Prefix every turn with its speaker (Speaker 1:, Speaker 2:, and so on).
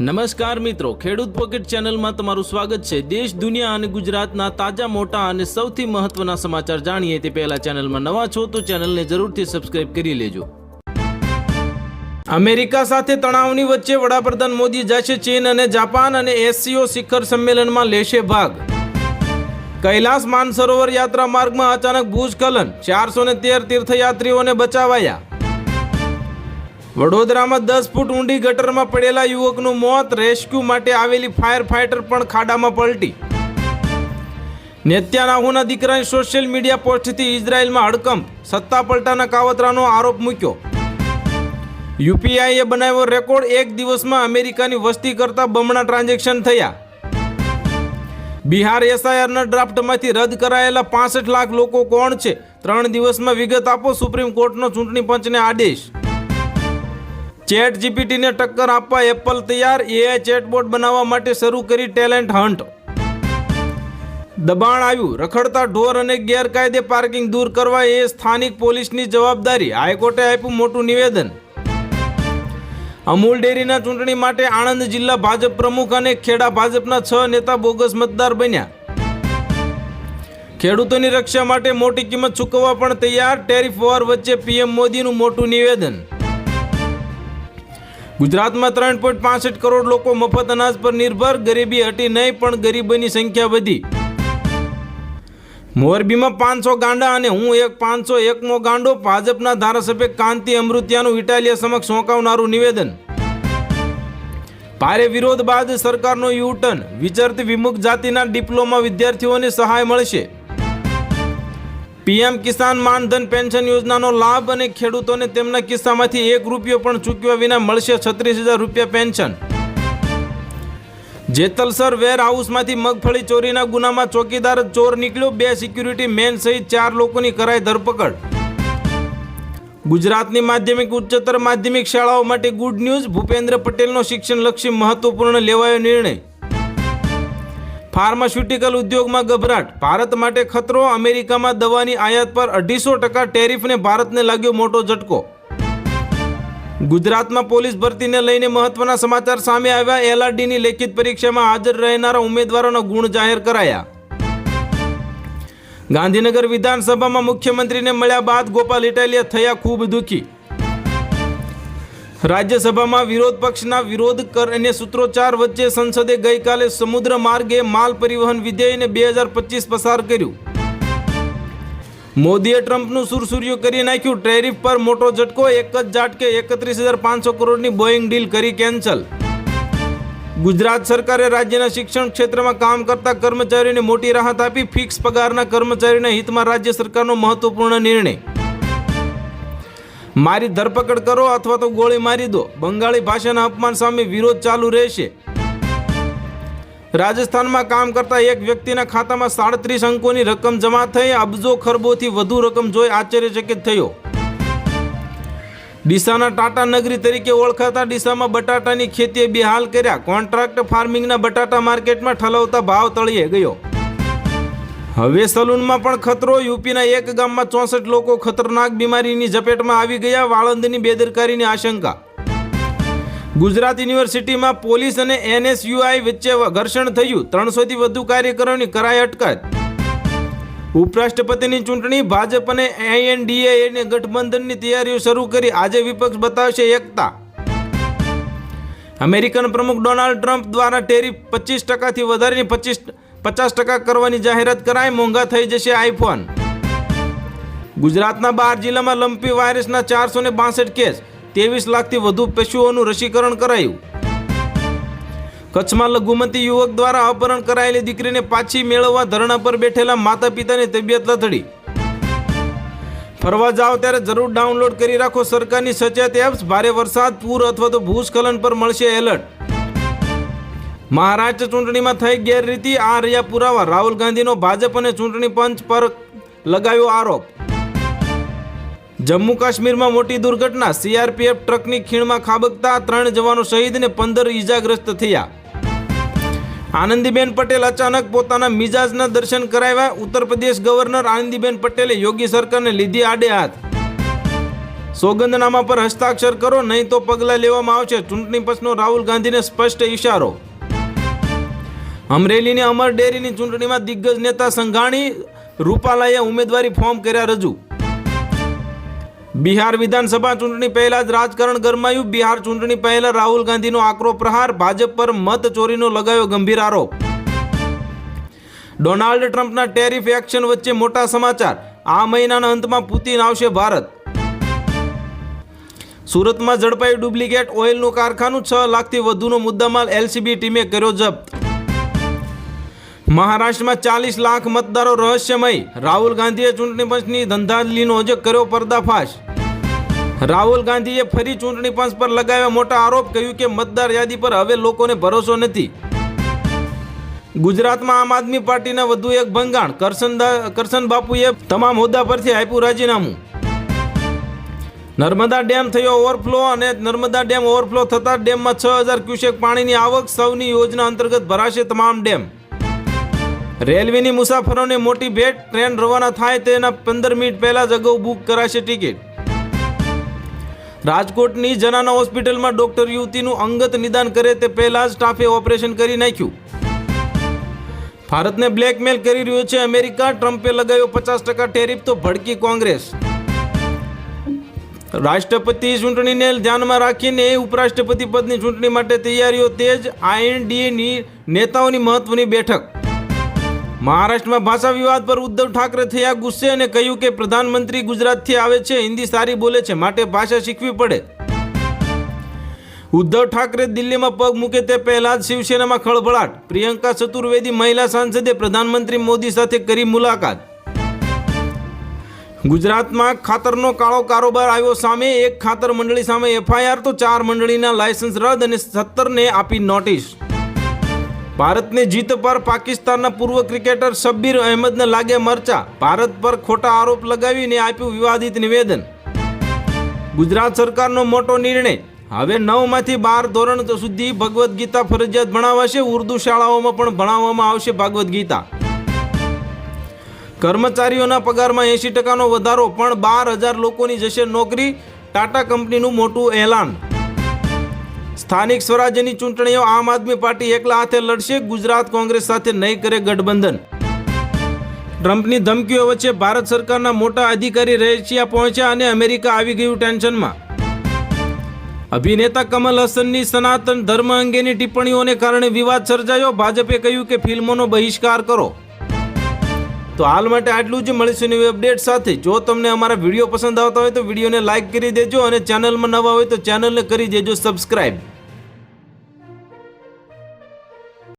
Speaker 1: નમસ્કાર મિત્રો, ખેડૂત પોકેટ ચેનલમાં તમારું સ્વાગત છે. દેશ, દુનિયા અને ગુજરાતના તાજા, મોટા અને સૌથી મહત્વના સમાચાર જાણીએ તે પહેલા ચેનલમાં નવા છો તો ચેનલને જરૂરથી સબસ્ક્રાઇબ કરી લેજો. અમેરિકા સાથે તણાવની વચ્ચે વડાપ્રધાન મોદી જશે ચીન અને જાપાન અને એસસીઓ શિખર સંમેલનમાં લેશે ભાગ. કૈલાસ માનસરોવર યાત્રા માર્ગમાં અચાનક ભૂસ્ખલન. ચારસો ને તેર તીર્થયાત્રીઓને બચાવાયા. વડોદરામાં દસ ફૂટ ઊંડી ગટરમાં પડેલા યુવકનું મોત રેસ્ક્યુ માટે આવેલી ફાયર ફાઈટર પણ ખાડામાં પલટી. નેત્યાનાહુના દીકરાની સોશિયલ મીડિયા પોસ્ટથી ઇઝરાયલમાં હડકંપ. સત્તા પલટાના કાવતરાનો આરોપ મૂક્યો. યુપીઆઈએ બનાવ્યો રેકોર્ડ એક દિવસમાં અમેરિકાની વસ્તી કરતાં બમણા ટ્રાન્ઝેક્શન થયા. બિહાર એસઆઈઆરના ડ્રાફ્ટમાંથી રદ કરાયેલા પાસઠ લાખ લોકો કોણ છે? ત્રણ દિવસમાં વિગત આપો. સુપ્રીમ કોર્ટનો ચૂંટણી પંચને આદેશ. ચેટ જીપીટીને ટક્કર આપવા એપલ તૈયાર એઆઈ ચેટબોટ બનાવવા માટે શરૂ કરી ટેલેન્ટ હન્ટ. દબાણ આવ્યું. રખડતા ઢોર અને ગેરકાયદે પાર્કિંગ દૂર કરવા એ સ્થાનિક પોલીસની જવાબદારી. હાઈકોર્ટે આપ્યું મોટું નિવેદન. અમૂલ ડેરીના ચૂંટણી માટે આણંદ જિલ્લા ભાજપ પ્રમુખ અને ખેડા ભાજપના છ નેતા બોગસ મતદાર બન્યા. ખેડૂતોની રક્ષા માટે મોટી કિંમત ચૂકવવા પણ તૈયાર. ટેરિફ વોર વચ્ચે પીએમ મોદીનું મોટું નિવેદન. ગુજરાતમાં ત્રણ પોઈન્ટ પાસઠ કરોડ લોકો મફત અનાજ પર નિર્ભર, ગરીબી હટી નહીં, પણ ગરીબોની સંખ્યા વધી. મોરબીમાં પાંચસો ગાંડા અને હું એક, પાંચસો એકમો ગાંડો, ભાજપના ધારાસભ્ય કાંતિ અમૃતિયાનું ઇટાલિયા સમક્ષ સોંકાવનારું નિવેદન. ભારે વિરોધ બાદ સરકારનો યુ ટર્ન. વિચરતી વિમુખ જાતિના ડિપ્લોમા વિદ્યાર્થીઓને સહાય મળશે. પીએમ કિસાન માનધન પેન્શન યોજનાનો લાભ અને ખેડૂતોને તેમના કિસ્સામાંથી એક રૂપિયો પણ ચૂકવ્યા વિના મળશે છત્રીસ હજાર રૂપિયા પેન્શન. જેતલસર વેર હાઉસમાંથી મગફળી ચોરીના ગુનામાં ચોકીદાર ચોર નીકળ્યો, બે સિક્યુરિટી મેન સહિત ચાર લોકોની કરાઈ ધરપકડ. ગુજરાતની માધ્યમિક, ઉચ્ચતર માધ્યમિક શાળાઓ માટે ગુડ ન્યૂઝ. ભૂપેન્દ્ર પટેલનો શિક્ષણલક્ષી મહત્વપૂર્ણ લેવાયો નિર્ણય. ફાર્માસ્યુટિકલ ઉદ્યોગમાં ગભરાટ. ભારત માટે ખતરો, અમેરિકામાં દવાની આયાત પર અઢીસો ટકા ટેરિફને ભારતને લાગ્યો મોટો ઝટકો. ગુજરાતમાં પોલીસ ભરતીને લઈને મહત્વના સમાચાર સામે આવ્યા. એલઆરડીની લેખિત પરીક્ષામાં હાજર રહેનારા ઉમેદવારોના ગુણ જાહેર કરાયા. ગાંધીનગર વિધાનસભામાં મુખ્યમંત્રીને મળ્યા બાદ ગોપાલ ઇટાલિયા થયા ખૂબ દુઃખી. રાજ્યસભામાં વિરોધ પક્ષના વિરોધ કર અને સૂત્રોચ્ચાર વચ્ચે સંસદે ગઈકાલે સમુદ્ર માર્ગે માલ પરિવહન વિધેયને બે હજાર પચીસ પસાર કર્યું. મોદીએ ટ્રમ્પનું સુરસુર્યું કરી નાખ્યું. ટેરિફ પર મોટો ઝટકો, એક જ ઝાટકે એકત્રીસ હજાર પાંચસો કરોડની બોઈંગ ડીલ કરી કેન્સલ. ગુજરાત સરકારે રાજ્યના શિક્ષણ ક્ષેત્રમાં કામ કરતા કર્મચારીઓને મોટી રાહત આપી. ફિક્સ પગારના કર્મચારીના હિતમાં રાજ્ય સરકારનો મહત્વપૂર્ણ નિર્ણય. મારી ધરપકડ કરો અથવા તો ગોળી મારી દો. બંગાળી ભાષાના અપમાન સામે વિરોધ ચાલુ રહેશે. રાજસ્થાનમાં કામ કરતા એક વ્યક્તિના ખાતામાં સાડત્રીસ અંકોની રકમ જમા થઈ, અબજો ખરબોથી વધુ રકમ જોઈ આશ્ચર્યચકિત થયો. ડીસાના ટાટા નગરી તરીકે ઓળખાતા ડીસામાં બટાટાની ખેતીએ બેહાલ કર્યા. કોન્ટ્રાક્ટ ફાર્મિંગના બટાટા માર્કેટમાં ઠલવતા ભાવ તળિયે ગયો. હવે સલૂનમાં પણ ખતરો. યુપીના એક ગામમાં ચોસઠ લોકો ખતરનાક બીમારીની ઝપેટમાં આવી ગયા. વાળંદની બેદરકારીની આશંકા. ગુજરાત યુનિવર્સિટીમાં પોલીસ અને એનએસયુઆઈ વચ્ચે ઘર્ષણ થયું. ત્રણસોથી વધુ કાર્યકરોની કરાઈ અટકાયત. ઉપરાષ્ટ્રપતિની ચૂંટણી, ભાજપ અને એનડીએ ગઠબંધનની તૈયારીઓ શરૂ કરી. આજે વિપક્ષ બતાવશે એકતા. અમેરિકન પ્રમુખ ડોનાલ્ડ ટ્રમ્પ દ્વારા ટેરિફ પચીસ ટકાથી વધારીને પચીસ પચાસ ટકા કરવાની જાહેરાત કરાય, મોંઘા થઈ જશે આઈફોન. ગુજરાતના બાર જિલ્લામાં લંપી વાયરસના ચારસો ને બાસઠ કેસ, ત્રેવીસ લાખથી વધુ પશુઓનું રસીકરણ કરાયું. કચ્છમાં લઘુમતી યુવક દ્વારા અપહરણ કરાયેલી દીકરીને પાછી મેળવવા ધરણા પર બેઠેલા માતા પિતાની તબિયત લથડી. ફરવા જાઓ ત્યારે જરૂર ડાઉનલોડ કરી રાખો સરકારની સચેત એપ્સ. ભારે વરસાદ, પૂર અથવા તો ભૂસ્ખલન પર મળશે એલર્ટ. મહારાષ્ટ્ર ચૂંટણીમાં થઈ ગેરરીતિ, આ રહ્યા પુરાવા. રાહુલ ગાંધીનો ભાજપ અને ચૂંટણી પંચ પર લગાવ્યો આરોપ. જમ્મુ કાશ્મીરમાં મોટી દુર્ઘટના. સીઆરપીએફ ટ્રકની ખીણમાં ખાબકતા ત્રણ જવાનો શહીદ ને પંદર ઈજાગ્રસ્ત થયા. આનંદીબેન પટેલ અચાનક પોતાના મિજાજના દર્શન કરાવ્યા. ઉત્તર પ્રદેશ ગવર્નર આનંદીબેન પટેલે યોગી સરકારને લીધી આડે હાથ. સોગંદનામા પર હસ્તાક્ષર કરો, નહીં તો પગલાં લેવામાં આવશે. ચૂંટણી પંચનો રાહુલ ગાંધીને સ્પષ્ટ ઇશારો અમરેલીની અમર ડેરીની ચૂંટણીમાં દિગ્ગજ નેતા સંઘાણી રૂપાલાએ ઉમેદવારી ફોર્મ કર્યા રજૂ. બિહાર વિધાનસભા ચૂંટણી પહેલા જ રાજકારણ ગરમાયું. બિહાર ચૂંટણી પહેલા રાહુલ ગાંધીનો આકરો પ્રહાર, ભાજપ પર મત ચોરીનો લગાયો ગંભીર આરોપ. ડોનાલ્ડ ટ્રમ્પના ટેરિફ એક્શન વચ્ચે મોટા સમાચાર. આ મહિનાના અંતમાં પુતિન આવશે ભારત. સુરતમાં ઝડપાયું ડુપ્લિકેટ ઓઇલનું કારખાનું છ લાખથી વધુનો મુદ્દામાલ એલસીબી ટીમે કર્યો જપ્ત. મહારાષ્ટ્રમાં ચાલીસ લાખ મતદારો રહસ્યમય. રાહુલ ગાંધીએ ચૂંટણી પંચની ધંધાલીનો જ કર્યો પર્દાફાશ. રાહુલ ગાંધીએ ફરી ચૂંટણી પંચ પર લગાવ્યા મોટા આરોપ, કહ્યું કે મતદાર યાદી પર હવે લોકોને ભરોસો નથી. ગુજરાતમાં આમ આદમી પાર્ટીના વધુ એક ભંગાણ. કરશન કરશન બાપુએ તમામ હોદ્દા પરથી આપ્યું રાજીનામું. નર્મદા ડેમ થયો ઓવરફ્લો અને નર્મદા ડેમ ઓવરફ્લો થતાં ડેમમાં છ હજાર ક્યુસેક પાણીની આવક. સૌની યોજના અંતર્ગત ભરાશે તમામ ડેમ. રેલવેની મુસાફરોને મોટી ભેટ, ટ્રેન રવાના થાય તેના પંદર મિનિટ પહેલા જ અગાઉ બુક કરાશે ટિકિટ. રાજકોટની જનાના હોસ્પિટલમાં ડોક્ટર યુવતીનું અંગત નિદાન કરે તે પહેલા જ સ્ટાફે ઓપરેશન કરી નાખ્યું. ભારતને બ્લેકમેલ કરી રહ્યો છે અમેરિકા, ટ્રમ્પે લગાવ્યો પચાસ ટકા ટેરિફ, તો ભડકી કોંગ્રેસ. રાષ્ટ્રપતિ ચૂંટણીને ધ્યાનમાં રાખીને ઉપરાષ્ટ્રપતિ પદની ચૂંટણી માટે તૈયારીઓ તેજ આઈએનડીએની નેતાઓની મહત્વની બેઠક. મહારાષ્ટ્રમાં ભાષા વિવાદ પર ઉદ્ધવ ઠાકરે થયા ગુસ્સે અને કહ્યું કે પ્રધાનમંત્રી ગુજરાતથી આવે છે, હિન્દી સારી બોલે છે, માટે ભાષા શીખવી પડે. ઉદ્ધવ ઠાકરે દિલ્હીમાં પગ મૂકે તે પહેલા જ શિવસેનામાં ખળભળાટ. પ્રિયંકા ચતુર્વેદી મહિલા સાંસદે પ્રધાનમંત્રી મોદી સાથે કરી મુલાકાત. ગુજરાતમાં ખાતરનો કાળો કારોબાર આવ્યો સામે, એક ખાતર મંડળી સામે એફઆઈઆર તો ચાર મંડળીના લાયસન્સ રદ અને સત્તરને આપી નોટિસ. ભારતની જીત પર પાકિસ્તાનના પૂર્વ ક્રિકેટર શબ્બીર અહેમદને લાગે મરચા. ભારત પર ખોટા આરોપ લગાવીને આપ્યું વિવાદિત નિવેદન. ગુજરાત સરકારનો મોટો નિર્ણય. હવે નવમાંથી બાર ધોરણ સુધી ભગવદ્ ગીતા ફરજિયાત ભણાવાશે. ઉર્દુ શાળાઓમાં પણ ભણાવવામાં આવશે ભગવદ્ ગીતા. કર્મચારીઓના પગારમાં એંશી ટકાનો વધારો, પણ બાર હજાર લોકોની જશે નોકરી. ટાટા કંપનીનું મોટું એલાન. સ્થાનિક સ્વરાજ્યની ચૂંટણીઓ આમ આદમી પાર્ટી એકલા હાથે લડશે, ગુજરાત કોંગ્રેસ સાથે નહીં કરે ગઠબંધન. ટ્રમ્પની ધમકીઓ વચ્ચે ભારત સરકારના મોટા અધિકારી રશિયા પહોંચ્યા અને અમેરિકા આવી ગયું ટેન્શનમાં. અભિનેતા કમલ હસનની સનાતન ધર્મ અંગેની ટિપ્પણીઓને કારણે વિવાદ સર્જાયો. ભાજપે કહ્યું કે ફિલ્મોનો બહિષ્કાર કરો. તો હાલ માટે આટલું જ. મળીશું નવી અપડેટ સાથે. જો તમને અમારા વીડિયો પસંદ આવતા હોય તો વિડીયોને લાઇક કરી દેજો અને ચેનલમાં નવા હોય તો ચેનલને કરી દેજો સબસ્ક્રાઈબ